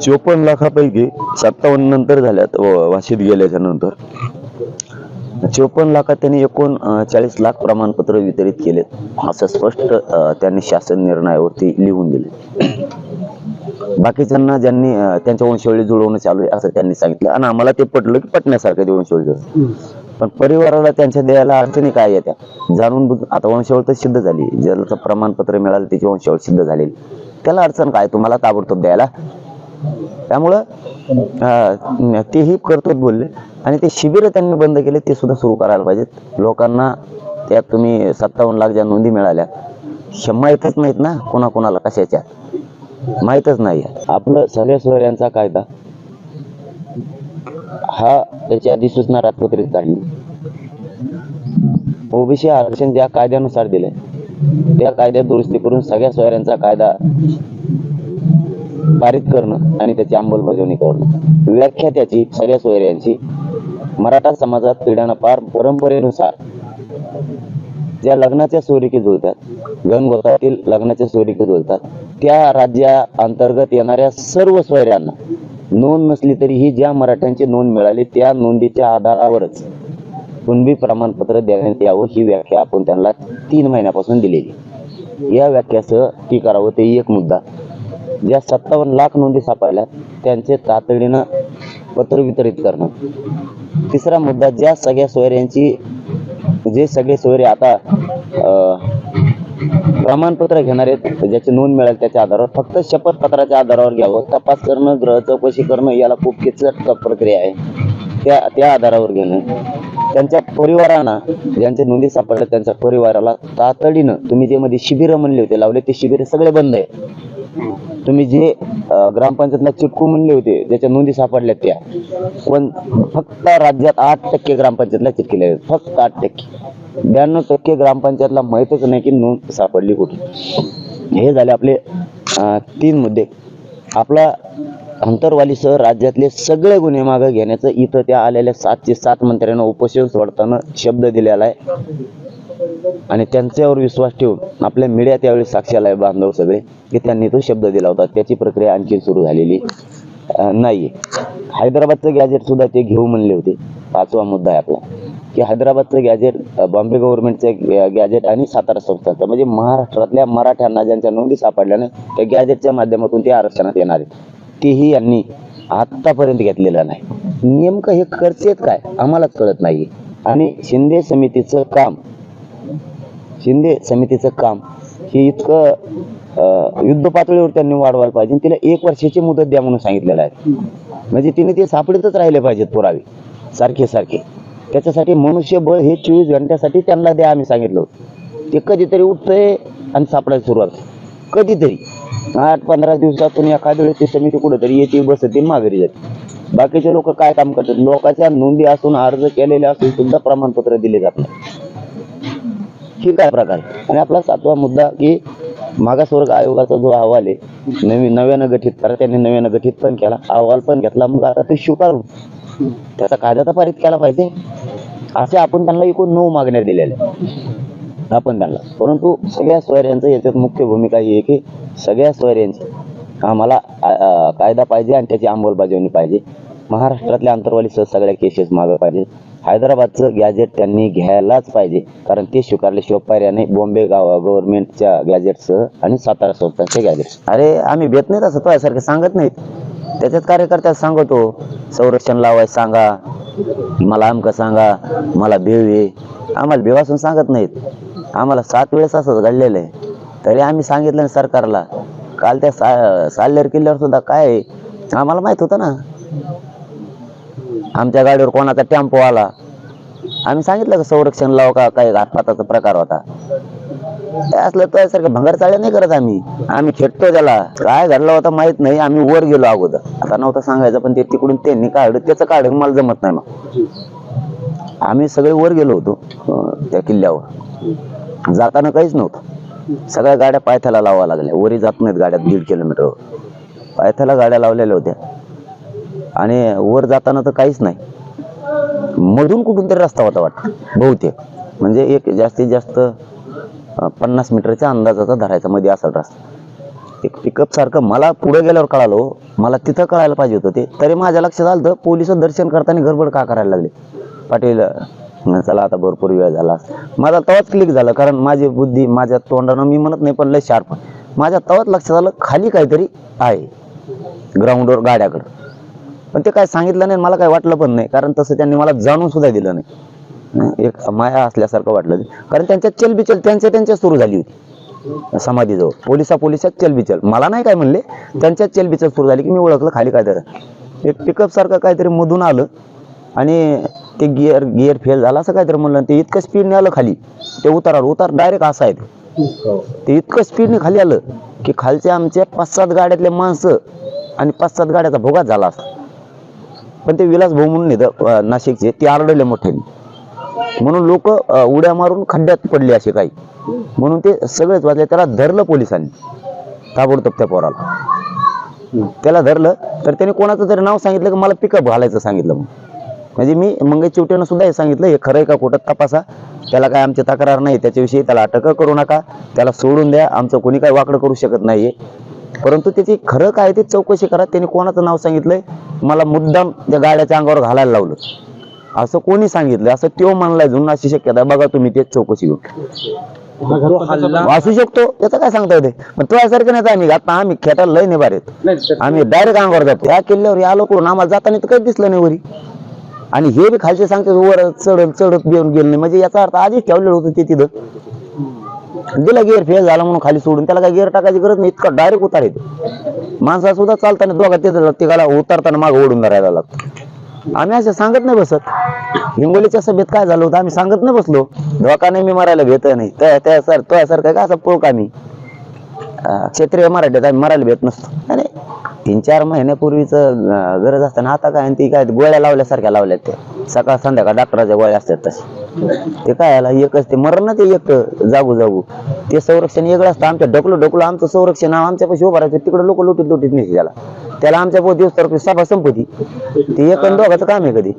चोपन्न लाखापैकी सत्तावन्न नंतर झाल्यात व- वाशीत गेल्याच्यानंतर. चोपन्न लाखात त्यांनी एकूण चाळीस लाख प्रमाणपत्र वितरित केलेत असं स्पष्ट त्यांनी शासन निर्णयावरती लिहून दिले. बाकीच्यांना ज्यांनी त्यांच्या वंशवळी जुळवणं चालू आहे असं त्यांनी सांगितलं. आणि आम्हाला ते पटलं की पटण्यासारखं ते वंशवळी पण परिवाराला त्यांच्या द्यायला अडचणी काय येत्या? जाणून आता वंशावळ तर सिद्ध झाली. ज्याला प्रमाणपत्र मिळालं त्याची वंशावळ सिद्ध झालेली. त्याला अडचण काय? तुम्हाला ताबडतोब द्यायला? त्यामुळं तेही कर्तव्य बोलले. आणि ते शिबिर त्यांनी बंद केले ते सुद्धा सुरू करायला पाहिजेत. लोकांना त्यात तुम्ही सत्तावन्न लाख ज्या नोंदी मिळाल्या श- माहीतच नाहीत ना कोणाकोणाला कशाच्या? माहीतच नाही आपलं सगळ्या सोयऱ्यांचा कायदा हा त्याची अधिसूचना राजपत्रित काढली. ओबीसी आरक्षण ज्या कायद्यानुसार दिले त्या कायद्यात दुरुस्ती करून सगळ्या सोयऱ्यांचा कायदा पारित करणं आणि त्याची अंमलबजावणी करणं. व्याख्या त्याची सगळ्या सोयऱ्यांची. मराठा समाजात पिढ्यानं पार परंपरेनुसार ज्या लग्नाच्या सोयरिकी जुळतात गणगोतातील लग्नाच्या सोयरिकी जुळतात त्या राज्या अंतर्गत येणाऱ्या सर्व सोयऱ्यांना नोंद नसली तरीही ज्या मराठ्यांची नोंद मिळाली त्या नोंदीच्या आधारावरच कुणबी प्रमाणपत्र देण्यात यावं ही व्याख्या आपण त्यांना तीन महिन्यापासून दिलेली. या व्याख्यासह ती करावं ते एक मुद्दा. ज्या सत्तावन्न लाख नोंदी सापडल्या त्यांचे तातडीनं पत्र वितरित करणं. तिसरा मुद्दा ज्या सगळ्या सोयऱ्यांची जे सगळे सोयरे आता प्रमाणपत्र घेणार आहेत ज्याची नोंद मिळेल त्याच्या आधारावर फक्त शपथपत्राच्या आधारावर घ्यावं. तपास करणं ग्रह चौकशी करणं याला खूप किचकट प्रक्रिया आहे. त्या त्या आधारावर घेणं. त्यांच्या परिवारांना ज्यांच्या नोंदी सापडल्या त्यांच्या परिवाराला तातडीनं तुम्ही जे मध्ये शिबिरं म्हणले होते लावले ते शिबिर सगळे बंद आहे तुम्ही जे ग्रामपंचायतला चिटकू म्हणले होते ज्याच्या नोंदी सापडल्या त्या पण फक्त राज्यात आठ टक्के ग्रामपंचायतला चिटकेले आहेत. फक्त आठ टक्के. ब्याण्णव टक्के ग्रामपंचायतला माहीतच नाही की नोंद सापडली कुठे हे झाले आपले तीन मुद्दे. आपला अंतरवालीसह राज्यातले सगळे गुन्हे मागं घेण्याचं इथं त्या आलेल्या सातशे सात मंत्र्यांना उपोषण सोडताना शब्द दिलेला आहे. आणि त्यांच्यावर विश्वास ठेवून आपल्या मीडिया त्यावेळी साक्षाला बांधव सगळे की त्यांनी तो शब्द दिला होता. त्याची प्रक्रिया आणखी सुरू झालेली नाही हैदराबादचं गॅजेट सुद्धा ते घेऊ म्हणले होते. पाचवा मुद्दा आहे आपला की हैदराबादचं गॅजेट बॉम्बे गव्हर्नमेंटचं गॅजेट आणि सातारा संस्थांचं. म्हणजे महाराष्ट्रातल्या मराठ्यांना ज्यांच्या नोंदी सापडल्या त्या गॅजेटच्या माध्यमातून ते आरक्षणात येणार आहेत. तेही यांनी आत्तापर्यंत घेतलेलं नाही. नेमकं हे करतेत काय? आम्हालाच कळत नाही आणि शिंदे समितीचं काम शिंदे समितीचं काम हे इतकं युद्ध पातळीवर त्यांनी वाढवायला पाहिजे तिला एक वर्षाची मुदत द्या म्हणून सांगितलेलं आहे. म्हणजे तिने ते सापडतच राहिले पाहिजेत पुरावे सारखे सारखे. त्याच्यासाठी मनुष्यबळ हे चोवीस घंट्यासाठी त्यांना द्या आम्ही सांगितलं होतं. ते कधीतरी उठतंय आणि सापडायला सुरुवात. कधीतरी. आठ पंधरा दिवसातून एखाद्या वेळेस ती समिती कुठेतरी येते बसते माघारी जाते. बाकीचे लोक काय काम करतात? लोकांच्या नोंदी असून अर्ज केलेले असून सुद्धा प्रमाणपत्र दिले जात नाही. ही काय प्रकार. आणि आपला सातवा मुद्दा की मागासवर्ग आयोगाचा जो अहवाल आहे नवीन नव्यानं गठीत करा त्यांनी नव्यानं गठीत पण केला अहवाल पण घेतला मग आता ते स्वीकारून त्याचा कायदा तर पारित केला पाहिजे. असे आपण त्यांना एकूण नऊ मागण्या दिलेल्या आपण त्यांना. परंतु सगळ्या सोयऱ्यांचं याच्यात मुख्य भूमिका ही आहे की सगळ्या सोयऱ्यांची आम्हाला कायदा पाहिजे आणि त्याची अंमलबजावणी पाहिजे. महाराष्ट्रातल्या अंतरवालीसह सगळ्या केसेस मागं पाहिजे. हैदराबादचं गॅजेट त्यांनी घ्यायलाच पाहिजे. कारण ते स्वीकारल्याशिवाय पर्यायाने बॉम्बे गाव गव्हर्नमेंटच्या गॅजेटसह आणि सातारा संस्थांचे गॅजेट अरे आम्ही भेट नाही असं तुझ्यासारखं सांगत नाहीत. त्याच्यात कार्यकर्त्याला सांगतो संरक्षण लावाय सांगा मला अमकं सांगा मला भेव आम्हाला भेवासून सांगत नाहीत. आम्हाला सात वेळेस असंच घडलेलं आहे. तरी आम्ही सांगितलं ना सरकारला काल त्या सा साल्लेर किल्ल्यावर सुद्धा काय आहे, आम्हाला माहीत होतं ना. आमच्या गाडीवर कोणाचा टेम्पो आला आम्ही सांगितलं का संरक्षण लाव का काय घातपाताचा प्रकार होता. काय असलं तर सारखं भंगार चाळ्या नाही करत आम्ही. आम्ही खेटतो त्याला. काय घडलं होतं माहीत नाही आम्ही वर गेलो अगोदर. आता नव्हतं सांगायचं पण ते तिकडून त्यांनी काढलं. त्याचं काढ मला जमत नाही मग. आम्ही सगळे वर गेलो होतो त्या किल्ल्यावर. जाताना काहीच नव्हतं. सगळ्या गाड्या पायथ्याला लावा लागल्या. वरी जात नाहीत गाड्या दीड किलोमीटर पायथ्याला गाड्या लावलेल्या होत्या. आणि वर जाताना तर काहीच नाही. मधून कुठून तरी रस्ता होता वाटतं बहुतेक. म्हणजे एक जास्तीत जास्त पन्नास मीटरच्या अंदाजाचा धरायचा मध्ये असा रस्ता. एक पिकअप सारखं मला पुढे गेल्यावर कळालो हो. मला तिथं कळायला पाहिजे होतं ते. तरी माझ्या लक्षात आलं तर पोलीस दर्शन करताना गडबड का करायला लागले? पाटील चला आता भरपूर वेळ झाला. माझा तवाच क्लिक झाला कारण माझी बुद्धी माझ्या तोंडानं मी म्हणत नाही पण लय शार्प माझ्या तवाच लक्षात आलं खाली काहीतरी आहे. ग्राउंडवर गाड्याकडं. पण ते काय सांगितलं नाही मला काय वाटलं पण नाही. कारण तसं त्यांनी मला जाणून सुद्धा दिलं नाही. एक माया असल्यासारखं वाटलं. कारण त्यांच्यात चलबिचल त्यांच्या त्यांच्या सुरू झाली होती. समाधीजवळ. पोलिसा पोलिसात चलबिचल. मला नाही काय म्हणले त्यांच्यात चलबिचल सुरू झाली की मी ओळखलं खाली काय तर एक पिकअप सारखं काहीतरी मधून आलं आणि ते गिअर गिअर फेल झाला असं काहीतरी म्हणलं ते इतकं स्पीडने आलं खाली. ते उतार उतार डायरेक्ट असा आहे ते. ते इतकं स्पीडने खाली आलं की खालच्या आमच्या पाच सात गाड्यातले माणसं आणि पाच सात गाड्याचा भोगात झाला असता. पण ते विलास भाऊ म्हणून येतं नाशिकचे ते आरडले मोठ्याने म्हणून लोक उड्या मारून खड्ड्यात पडले असे काही. म्हणून ते सगळेच वाचले त्याला धरलं पोलिसांनी ताबडतोब त्या पोराला. त्याला धरलं तर त्याने कोणाचं तरी नाव सांगितलं की मला पिकअप घालायचं सांगितलं मग म्हणजे मी मंगेश चिवटेनं सुद्धा हे सांगितलं हे खरं आहे का खोटं तपासा. त्याला काय आमची तक्रार नाही त्याच्याविषयी त्याला अटक करू नका. त्याला सोडून द्या आमचं कोणी काय वाकडं करू शकत नाहीये. परंतु त्याची खरं काय ते चौकशी करा. त्याने कोणाचं नाव सांगितलंय? मला मुद्दाम त्या गाड्याच्या अंगावर घालायला लावलं. असं कोणी सांगितलं असं त्यो म्हणलाय जुन अशी शक्यता आहे. बघा तुम्ही तेच चौकशी घेऊन. तो असू शकतो. त्याचं काय सांगता येते? पण तुझ्यासारखं नाही आम्ही आता आम्ही खेटाला लय नाही बारेत आम्ही डायरेक्ट अंगावर जातो. या किल्ल्यावर आलो करून आम्हाला जाताना तर काही दिसलं नाही वरी. आणि हे बी खालचे सांगते वर चढत चढत घेऊन गेलं नाही. म्हणजे याचा अर्थ आधीच ठेवलेलं होतं ते तिथं. दिला गिअर फेल झाला म्हणून खाली सोडून त्याला काय गिअर टाकायची गरज नाही इतका डायरेक्ट उतार येतो. माणसा सुद्धा चालताना दोघा तिथं तिघाला उतरताना मागं ओढून धरायला लागतो. आम्ही असं सांगत नाही बसत. हिंगोलीच्या सभेत काय झालं होतं आम्ही सांगत नाही बसलो. धोका नाही मी मारायला भेट नाही. त्या त्या सर तो सर काय असं पोक आम्ही? क्षेत्रीय मराठीत आम्ही मरायला भेट नसतो. नाही तीन चार महिन्यापूर्वीच गरज असताना आता काय ती काय गोळ्या लावल्यासारख्या लावल्यात त्या. सकाळ संध्याकाळ डॉक्टराच्या गोळ्या असतात तशा. ते काय आला एकच ते मरण ना ते एक जागू जागू. ते संरक्षण वेगळं असतं. आमच्या डोकलो डोकलो आमचं संरक्षण आमच्या पैसे उभं राहायचं. तिकडे लोक लुटीत लुटीत नाही त्याला त्याला आमच्या पोत दिवस तर सभा संपत्ती ते एक दोघाचं काम आहे कधी.